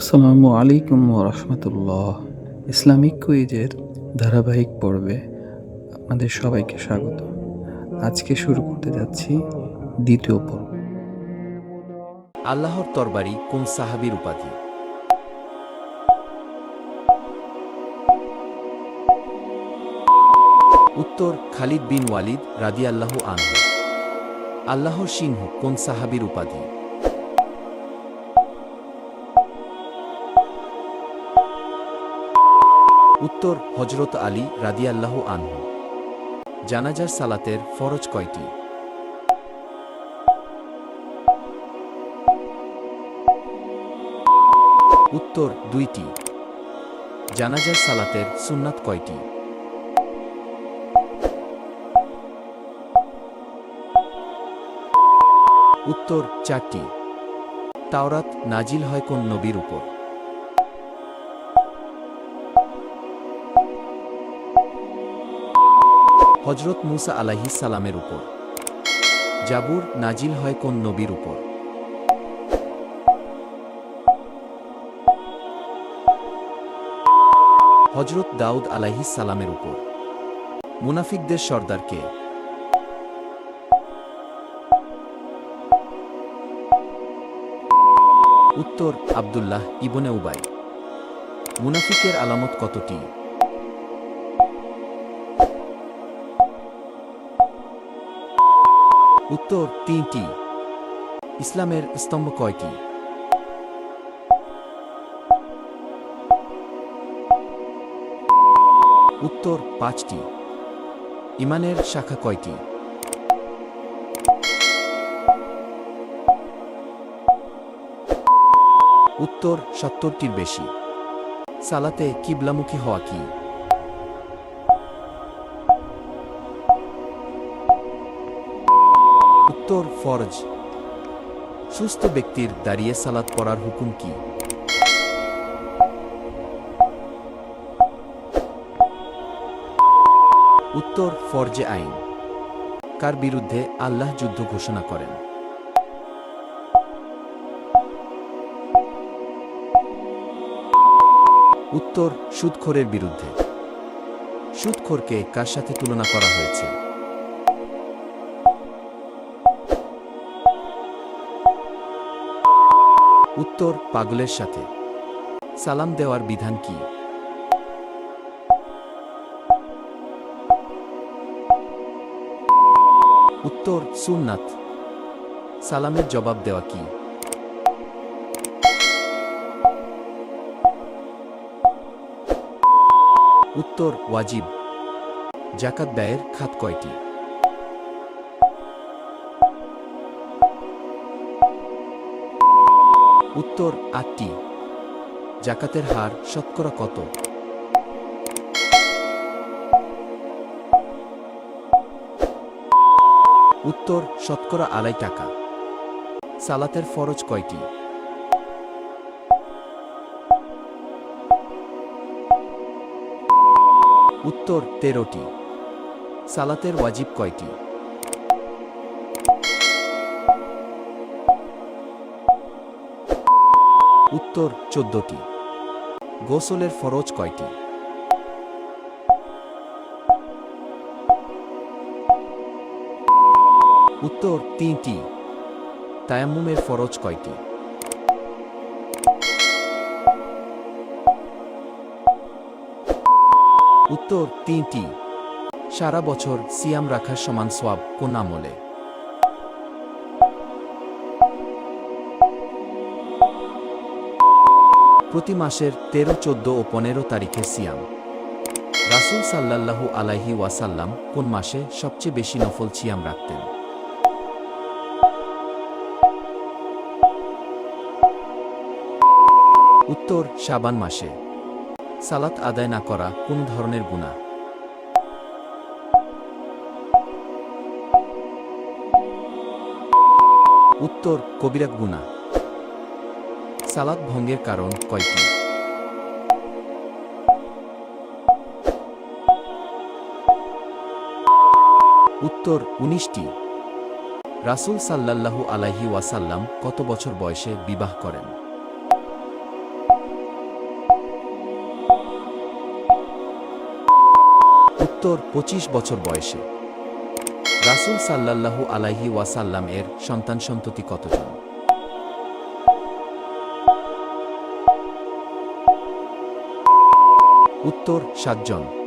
আসসালামু আলাইকুম রহমতুল্লাহ। ইসলামিক কুইজের ধারাবাহিক পর্বে আপনাদের সবাইকে স্বাগত। আজকে শুরু করতে যাচ্ছি দ্বিতীয় পর্ব। আল্লাহর তরবারি কোন সাহাবীর উপাধি? উত্তর, খালিদ বিন ওয়ালিদ রাদি আল্লাহ আনহু। আল্লাহর সিংহ কোন সাহাবীর উপাধি? উত্তর হজরত আলী রাদি আল্লাহ আনহু। জানাজার সালাতের ফরজ কয়টি? উত্তর দুইটি। জানাজার সালাতের সুন্নাত কয়টি? উত্তর চারটি। তাওরাত নাজিল হয় কোন নবীর উপর? হজরত মুসা আলাহি সালামের উপর। জাবুর নাজিল হয় কোন নবীর উপর। হজরত দাউদ আলাইহিস সালামের উপর। মুনাফিকদের সর্দারকে উত্তর, আব্দুল্লাহ ইবনে উবাই। মুনাফিকের আলামত কতটি? উত্তর তিনটি। ইসলামের স্তম্ভ কয়টি? উত্তর পাঁচটি। ইমানের শাখা কয়টি? উত্তর সত্তরটির বেশি। সালাতে কিবলামুখী হওয়া কি? উত্তর ফরজ। সুস্থ ব্যক্তির দাঁড়িয়ে সালাত পড়ার হুকুম কি? উত্তর ফরজে আইন। কার বিরুদ্ধে আল্লাহ যুদ্ধ ঘোষণা করেন? উত্তর সুদখোরের বিরুদ্ধে। সুদখোরকে কার সাথে তুলনা করা হয়েছে? উত্তর পাগলের সাথে। সালাম দেওয়ার বিধান কি? উত্তর, সুন্নাত। সালামের জবাব দেওয়া কি? উত্তর, ওয়াজিব। জাকাত ব্যয়ের খাত কয়টি? উত্তর আটটি। জাকাতের হার শতকরা কত? উত্তর শতকরা আড়াই টাকা। সালাতের ফরজ কয়টি? উত্তর তেরোটি। সালাতের ওয়াজিব কয়টি? উত্তর চোদ্দটি। গোসলের ফরজ কয়টি? উত্তর তিনটি। তায়াম্মুমের ফরজ কয়টি? উত্তর তিনটি। সারা বছর সিয়াম রাখার সমান সোয়াব কোন আমলে? প্রতি মাসের তেরো, চোদ্দ ও পনেরো তারিখে সিয়াম। রাসুল সাল্লাল্লাহু আলাইহি ওয়াসাল্লাম কোন মাসে সবচেয়ে বেশি নফল সিয়াম রাখতেন? উত্তর, শাবান মাসে। সালাত আদায় না করা কোন ধরনের গুণা উত্তর, কবিরা গুণা সালাদ ভঙ্গের কারণ কয়টি? উত্তর উনিশটি। রাসুল সাল্লাহু আলাহি ওয়াসাল্লাম কত বছর বয়সে বিবাহ করেন? উত্তর পঁচিশ বছর বয়সে। রাসুল সাল্লাহু আলাহি ওয়াসাল্লাম এর সন্তান সন্ততি কতজন? উত্তর সাতজন।